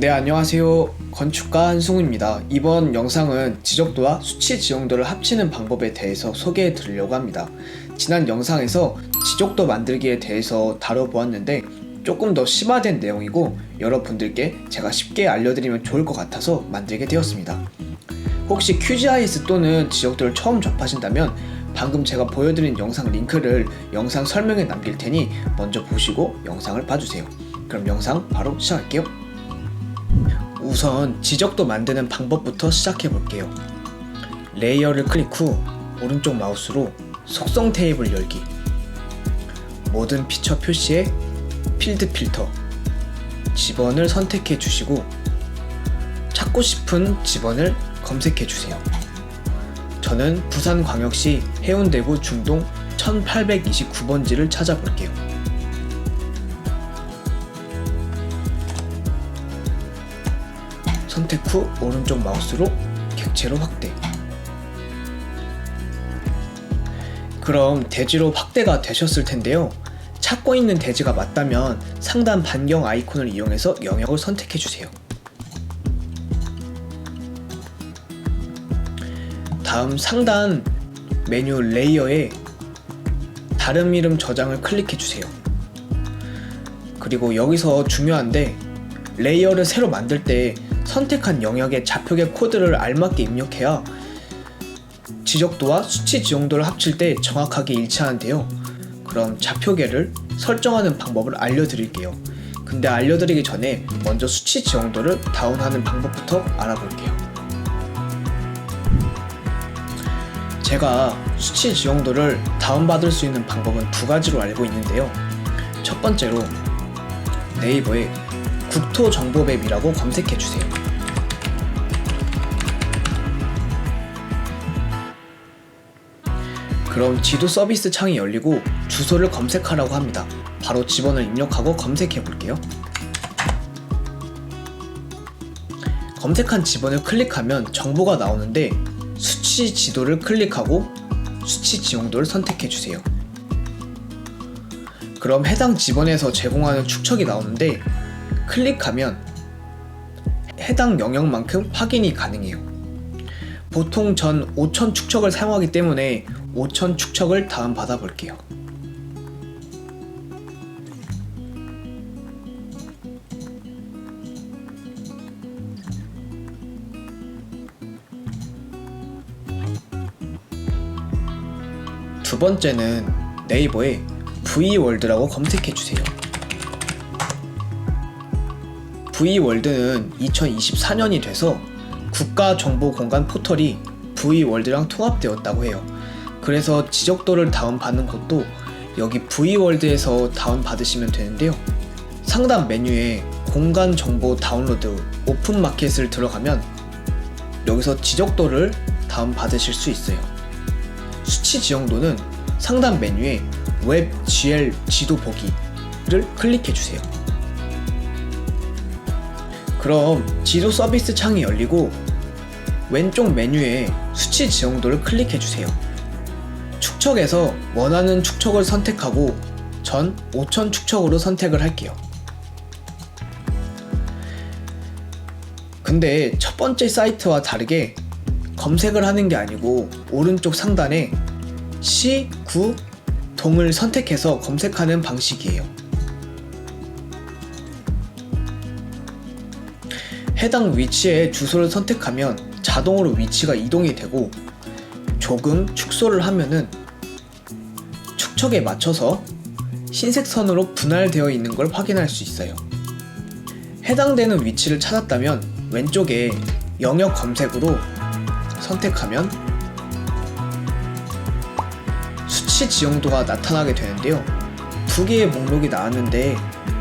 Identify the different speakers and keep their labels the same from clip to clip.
Speaker 1: 네, 안녕하세요. 건축가 한승우입니다. 이번 영상은 지적도와 수치 지형도를 합치는 방법에 대해서 소개해 드리려고 합니다. 지난 영상에서 지적도 만들기에 대해서 다뤄보았는데 조금 더 심화된 내용이고 여러분들께 제가 쉽게 알려드리면 좋을 것 같아서 만들게 되었습니다. 혹시 QGIS 또는 지적도를 처음 접하신다면 방금 제가 보여드린 영상 링크를 영상 설명에 남길 테니 먼저 보시고 영상을 봐주세요. 그럼 영상 바로 시작할게요. 우선 지적도 만드는 방법부터 시작해 볼게요. 레이어를 클릭 후 오른쪽 마우스로 속성 테이블 열기 모든 피처 표시에 필드 필터 지번을 선택해 주시고 찾고 싶은 지번을 검색해 주세요. 저는 부산광역시 해운대구 중동 1829번지를 찾아볼게요. 선택 후 오른쪽 마우스로 객체로 확대. 그럼 대지로 확대가 되셨을 텐데요. 찾고 있는 대지가 맞다면 상단 반경 아이콘을 이용해서 영역을 선택해 주세요. 다음 상단 메뉴 레이어에 다른 이름 저장을 클릭해 주세요. 그리고 여기서 중요한데 레이어를 새로 만들 때 선택한 영역의 좌표계 코드를 알맞게 입력해야 지적도와 수치 지용도를 합칠 때 정확하게 일치하는데요. 그럼 좌표계를 설정하는 방법을 알려드릴게요. 근데 알려드리기 전에 먼저 수치 지용도를 다운하는 방법부터 알아볼게요. 제가 수치 지용도를 다운받을 수 있는 방법은 두 가지로 알고 있는데요. 첫 번째로 네이버에 국토정보맵이라고 검색해 주세요. 그럼 지도 서비스 창이 열리고 주소를 검색하라고 합니다. 바로 지번을 입력하고 검색해 볼게요. 검색한 지번을 클릭하면 정보가 나오는데 수치 지도를 클릭하고 수치 지용도를 선택해 주세요. 그럼 해당 지번에서 제공하는 축척이 나오는데 클릭하면 해당 영역만큼 확인이 가능해요. 보통 전 5천 축척을 사용하기 때문에 5천 축척을 다운 받아 볼게요. 두 번째는 네이버에 V월드라고 검색해 주세요. V월드는 2024년이 돼서 국가정보공간 포털이 V월드랑 통합되었다고 해요. 그래서 지적도를 다운받는 것도 여기 V월드에서 다운받으시면 되는데요. 상단 메뉴에 공간 정보 다운로드 오픈 마켓을 들어가면 여기서 지적도를 다운받으실 수 있어요. 수치 지형도는 상단 메뉴에 웹 GL 지도 보기를 클릭해 주세요. 그럼 지도 서비스 창이 열리고 왼쪽 메뉴에 수치 지형도를 클릭해 주세요. 축척에서 원하는 축척을 선택하고 전 5천 축척으로 선택을 할게요. 근데 첫 번째 사이트와 다르게 검색을 하는 게 아니고 오른쪽 상단에 시, 구, 동을 선택해서 검색하는 방식이에요. 해당 위치에 주소를 선택하면 자동으로 위치가 이동이 되고 조금 축소를 하면은 축척에 맞춰서 흰색 선으로 분할되어 있는 걸 확인할 수 있어요. 해당되는 위치를 찾았다면 왼쪽에 영역 검색으로 선택하면 수치 지형도가 나타나게 되는데요. 두 개의 목록이 나왔는데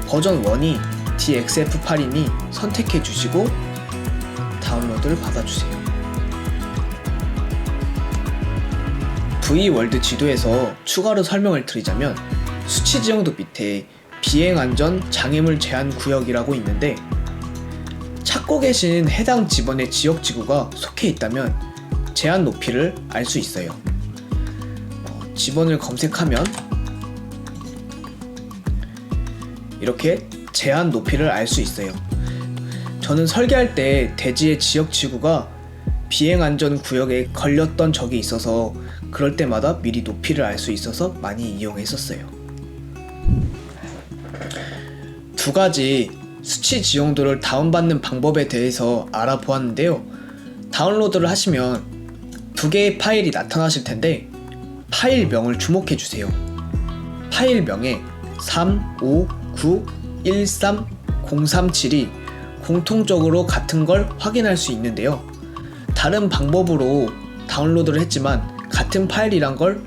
Speaker 1: 버전 1이 DXF8이니 선택해 주시고 다운로드를 받아주세요. V월드 지도에서 추가로 설명을 드리자면 수치 지형도 밑에 비행 안전 장애물 제한 구역이라고 있는데 찾고 계신 해당 지번의 지역 지구가 속해 있다면 제한 높이를 알 수 있어요. 어, 지번을 검색하면 이렇게 제한 높이를 알 수 있어요. 저는 설계할 때 대지의 지역 지구가 비행 안전 구역에 걸렸던 적이 있어서 그럴 때마다 미리 높이를 알 수 있어서 많이 이용했었어요. 두 가지 수치 지용도를 다운받는 방법에 대해서 알아보았는데요. 다운로드를 하시면 두 개의 파일이 나타나실 텐데 파일명을 주목해 주세요. 파일명에 359913037이 공통적으로 같은 걸 확인할 수 있는데요. 다른 방법으로 다운로드를 했지만 같은 파일이란 걸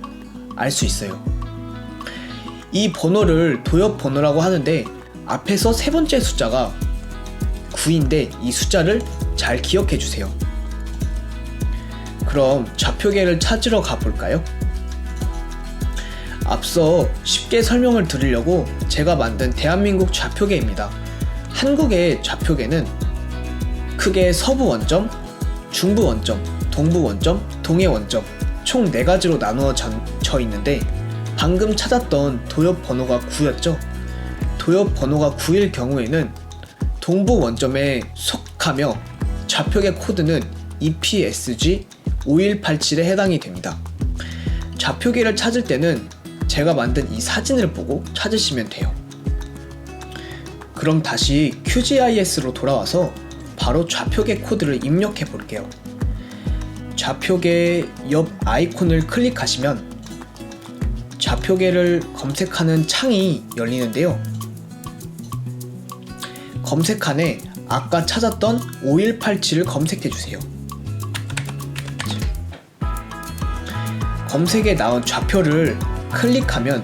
Speaker 1: 알 수 있어요. 이 번호를 도엽 번호라고 하는데 앞에서 세 번째 숫자가 9인데 이 숫자를 잘 기억해 주세요. 그럼 좌표계를 찾으러 가볼까요? 앞서 쉽게 설명을 드리려고 제가 만든 대한민국 좌표계입니다. 한국의 좌표계는 크게 서부 원점, 중부 원점, 동부 원점, 동해 원점 총 4가지로 나누어져 있는데 방금 찾았던 도엽 번호가 9였죠. 도엽 번호가 9일 경우에는 동부 원점에 속하며 좌표계 코드는 EPSG 5187에 해당이 됩니다. 좌표계를 찾을 때는 제가 만든 이 사진을 보고 찾으시면 돼요. 그럼 다시 QGIS로 돌아와서 바로 좌표계 코드를 입력해 볼게요. 좌표계 옆 아이콘을 클릭하시면 좌표계를 검색하는 창이 열리는데요. 검색칸에 아까 찾았던 5187을 검색해 주세요. 검색에 나온 좌표를 클릭하면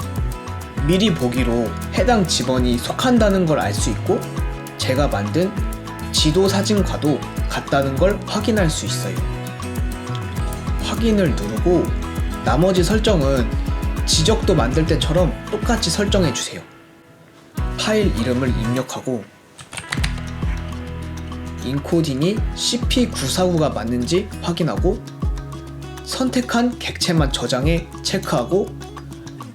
Speaker 1: 미리 보기로 해당 지번이 속한다는 걸 알 수 있고 제가 만든 지도 사진과도 같다는 걸 확인할 수 있어요. 확인을 누르고 나머지 설정은 지적도 만들 때처럼 똑같이 설정해 주세요. 파일 이름을 입력하고 인코딩이 CP949가 맞는지 확인하고 선택한 객체만 저장해 체크하고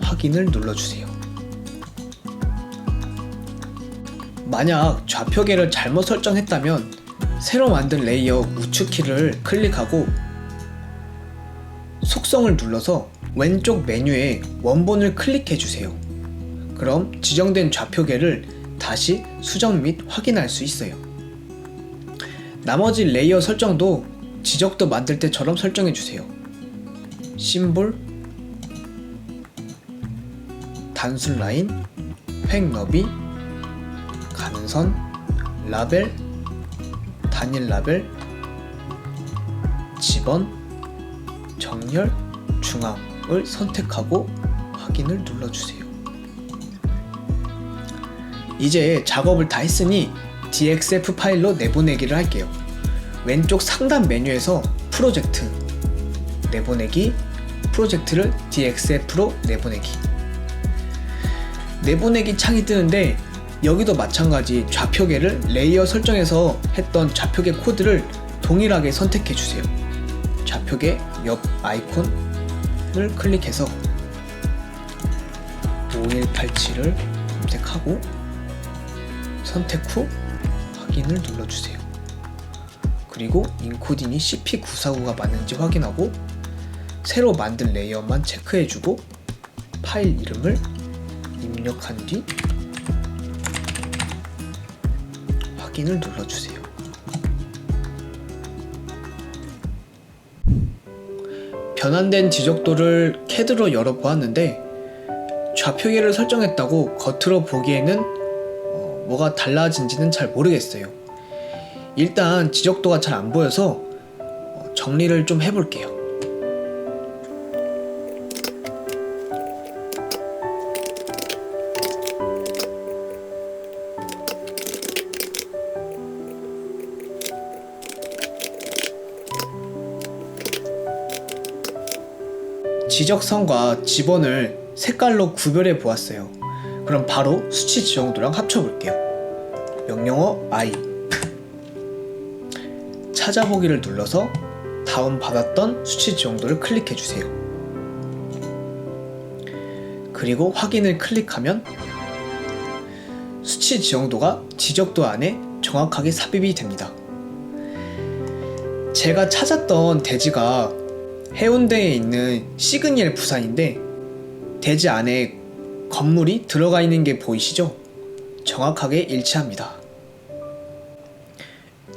Speaker 1: 확인을 눌러주세요. 만약 좌표계를 잘못 설정했다면 새로 만든 레이어 우측 키를 클릭하고 속성을 눌러서 왼쪽 메뉴에 원본을 클릭해 주세요. 그럼 지정된 좌표계를 다시 수정 및 확인할 수 있어요. 나머지 레이어 설정도 지적도 만들 때처럼 설정해 주세요. 심볼, 단순 라인, 획 너비, 가는 선, 라벨, 단일 라벨, 지번, 정렬, 중앙을 선택하고 확인을 눌러주세요. 이제 작업을 다 했으니 DXF 파일로 내보내기를 할게요. 왼쪽 상단 메뉴에서 프로젝트, 내보내기, 프로젝트를 DXF로 내보내기. 내보내기 창이 뜨는데 여기도 마찬가지 좌표계를 레이어 설정에서 했던 좌표계 코드를 동일하게 선택해 주세요. 좌표계 옆 아이콘을 클릭해서 5187을 검색하고 선택 후 확인을 눌러주세요. 그리고 인코딩이 CP949가 맞는지 확인하고 새로 만든 레이어만 체크해주고 파일 이름을 입력한 뒤 확인을 눌러주세요. 변환된 지적도를 CAD로 열어보았는데 좌표계를 설정했다고 겉으로 보기에는 어, 뭐가 달라진지는 잘 모르겠어요. 일단 지적도가 잘 안 보여서 어, 정리를 좀 해볼게요. 지적선과 지번을 색깔로 구별해 보았어요. 그럼 바로 수치 지정도랑 합쳐볼게요. 명령어 I 찾아보기를 눌러서 다운받았던 수치 지정도를 클릭해 주세요. 그리고 확인을 클릭하면 수치 지정도가 지적도 안에 정확하게 삽입이 됩니다. 제가 찾았던 대지가 해운대에 있는 시그니엘 부산인데 대지 안에 건물이 들어가 있는 게 보이시죠? 정확하게 일치합니다.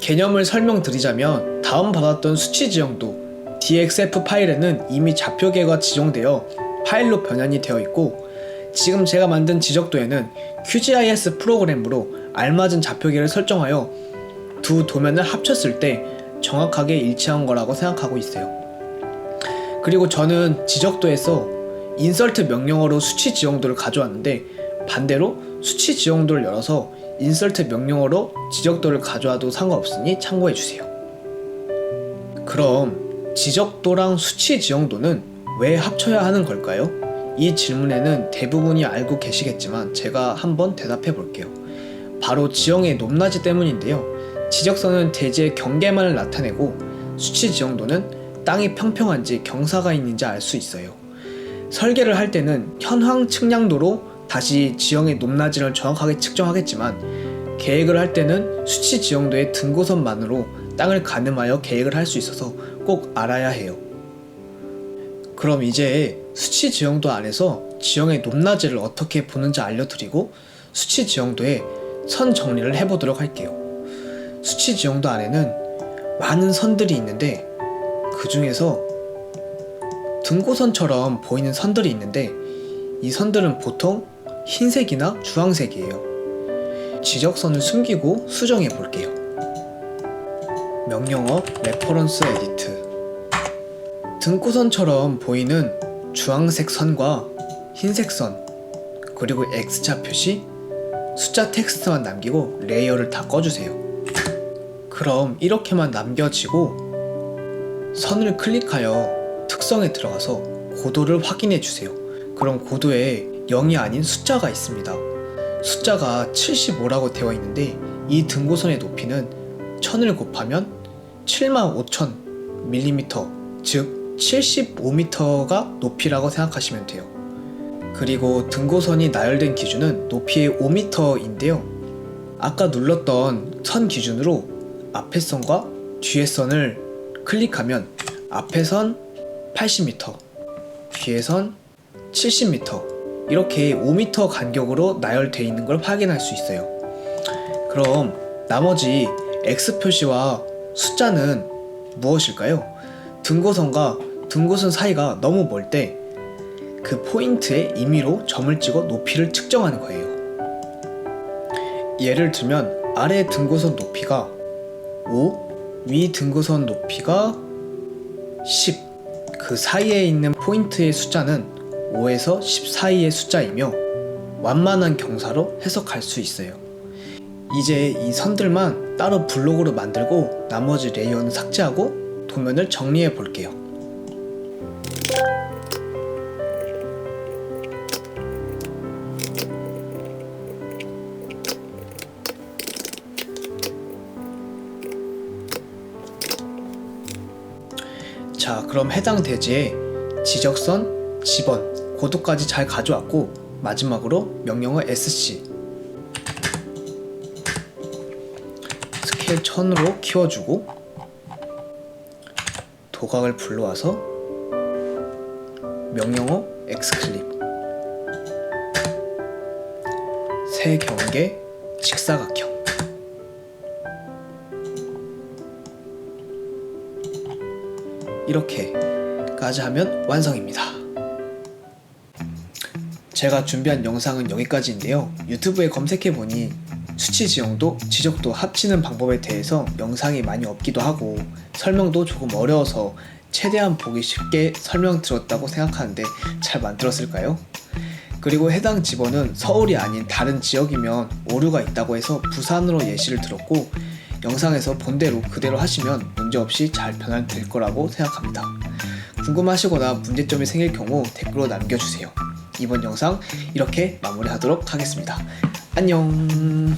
Speaker 1: 개념을 설명드리자면 다음 받았던 수치 지형도 DXF 파일에는 이미 좌표계가 지정되어 파일로 변환이 되어 있고 지금 제가 만든 지적도에는 QGIS 프로그램으로 알맞은 좌표계를 설정하여 두 도면을 합쳤을 때 정확하게 일치한 거라고 생각하고 있어요. 그리고 저는 지적도에서 인설트 명령어로 수치 지형도를 가져왔는데 반대로 수치 지형도를 열어서 인설트 명령어로 지적도를 가져와도 상관없으니 참고해 주세요. 그럼 지적도랑 수치 지형도는 왜 합쳐야 하는 걸까요? 이 질문에는 대부분이 알고 계시겠지만 제가 한번 대답해 볼게요. 바로 지형의 높낮이 때문인데요. 지적선은 대지의 경계만을 나타내고 수치 지형도는 땅이 평평한지 경사가 있는지 알 수 있어요. 설계를 할 때는 현황 측량도로 다시 지형의 높낮이를 정확하게 측정하겠지만 계획을 할 때는 수치 지형도의 등고선만으로 땅을 가늠하여 계획을 할 수 있어서 꼭 알아야 해요. 그럼 이제 수치 지형도 안에서 지형의 높낮이를 어떻게 보는지 알려드리고 수치 지형도의 선 정리를 해보도록 할게요. 수치 지형도 안에는 많은 선들이 있는데 그 중에서 등고선처럼 보이는 선들이 있는데 이 선들은 보통 흰색이나 주황색이에요. 지적선을 숨기고 수정해 볼게요. 명령어 레퍼런스 에디트 등고선처럼 보이는 주황색 선과 흰색 선 그리고 X자 표시 숫자 텍스트만 남기고 레이어를 다 꺼주세요. 그럼 이렇게만 남겨지고 선을 클릭하여 특성에 들어가서 고도를 확인해 주세요. 그럼 고도에 0이 아닌 숫자가 있습니다. 숫자가 75라고 되어 있는데 이 등고선의 높이는 1000을 곱하면 75,000mm, 즉 75m가 높이라고 생각하시면 돼요. 그리고 등고선이 나열된 기준은 높이의 5m인데요. 아까 눌렀던 선 기준으로 앞에 선과 뒤에 선을 클릭하면 앞에 선 80m, 뒤에 선 70m 이렇게 5m 간격으로 나열되어 있는 걸 확인할 수 있어요. 그럼 나머지 X 표시와 숫자는 무엇일까요? 등고선과 등고선 사이가 너무 멀 때 그 포인트에 임의로 점을 찍어 높이를 측정하는 거예요. 예를 들면 아래 등고선 높이가 5, 위 등고선 높이가 10. 그 사이에 있는 포인트의 숫자는 5에서 10 사이의 숫자이며 완만한 경사로 해석할 수 있어요. 이제 이 선들만 따로 블록으로 만들고 나머지 레이어는 삭제하고 도면을 정리해 볼게요. 자, 그럼 해당 대지에 지적선, 지번, 고도까지 잘 가져왔고 마지막으로 명령어 SC 스케일 1000으로 키워주고 도각을 불러와서 명령어 X클립 세 경계 직사각형 이렇게까지 하면 완성입니다. 제가 준비한 영상은 여기까지인데요. 유튜브에 검색해보니 수치 지형도 지적도 합치는 방법에 대해서 영상이 많이 없기도 하고 설명도 조금 어려워서 최대한 보기 쉽게 설명드렸다고 생각하는데 잘 만들었을까요? 그리고 해당 집원은 서울이 아닌 다른 지역이면 오류가 있다고 해서 부산으로 예시를 들었고 영상에서 본 대로 그대로 하시면 문제없이 잘 변환될 거라고 생각합니다. 궁금하시거나 문제점이 생길 경우 댓글로 남겨주세요. 이번 영상 이렇게 마무리하도록 하겠습니다. 안녕.